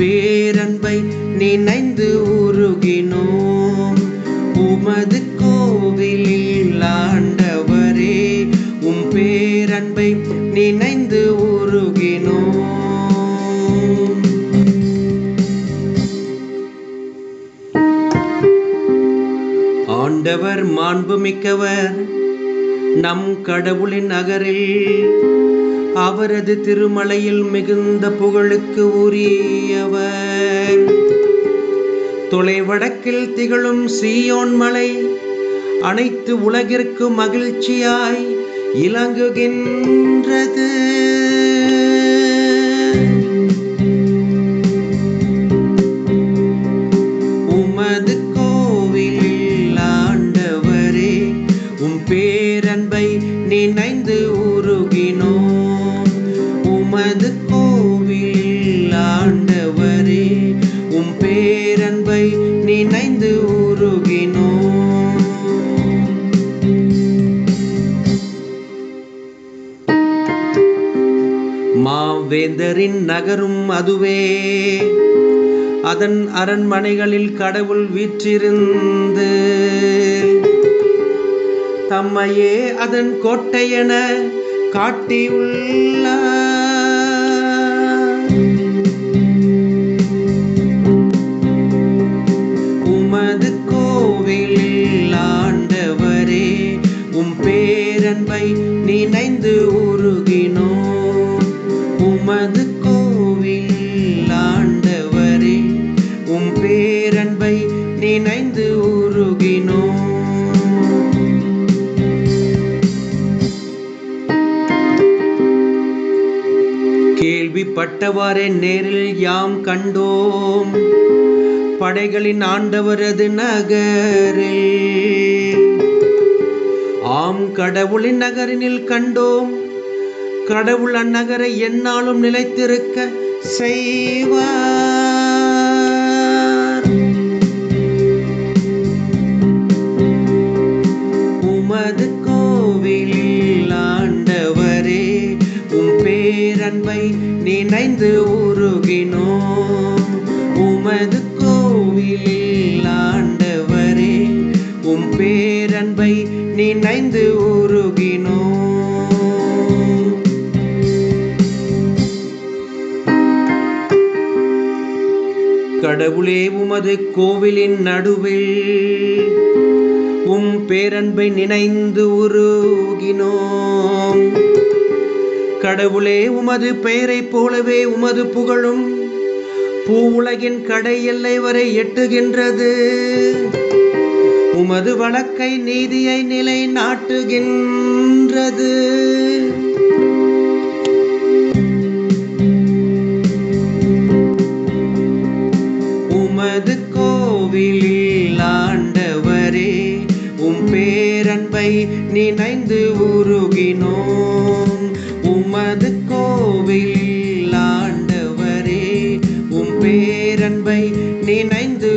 பேரன்பை நினைந்து உருகினோம். உமது கோவிலில் ஆண்டவரே உம் பேரன்பை நினைந்து உருகினோம். ஆண்டவர் மாண்புமிக்கவர் நம் கடவுளின் நகரில் அவரது திருமலையில் மிகுந்த புகழுக்கு உரியவர். தொலைவடக்கில் திகழும் சீயோன் மலை அனைத்து உலகிற்கு மகிழ்ச்சியாய் இலங்குகின்றது. உமது கோவிலில் ஆண்டவரே உம் பேரன்பை நினைந்து உருகினோம் மாவேந்தரின் நகரும் அதுவே. அதன் அரண்மனைகளில் கடவுள் வீற்றிருந்து. தம்மையே அதன் கோட்டையென காட்டியுள்ள உமது கோவில் ஆண்டவரே உம் பேரன்பை நினைந்து நினைந்து உருகினோம். கேள்விப்பட்டவாறே நேரில் யாம் கண்டோம். படைகளின் ஆண்டவரது நகரில். ஆம் கடவுளின் நகரினில் கண்டோம். கடவுள் அந்நகரை என்னாலும் நிலைத்திருக்க செய்வார். பேரன்பை நினைந்து உருகினோம். உமது கோவில் ஆண்டவரே உம் பேரன்பை நினைந்து உருகினோம். கடவுளே உமது கோவிலின் நடுவில் உம் பேரன்பை நினைந்து உருகினோம். கடவுளே உமது பெயரைப் போலவே உமது புகழும் பூவுலகின் கடை எல்லை வரை எட்டுகின்றது. உமது வழக்கை நீதியை நிலை நாட்டுகின்றது. உமது கோவிலில் ஆண்டவரே உம் பேரன்பை நினைந்து உருகினோ உமது கோவில் ஆண்டவரே உம் பேரன்பை நினைந்து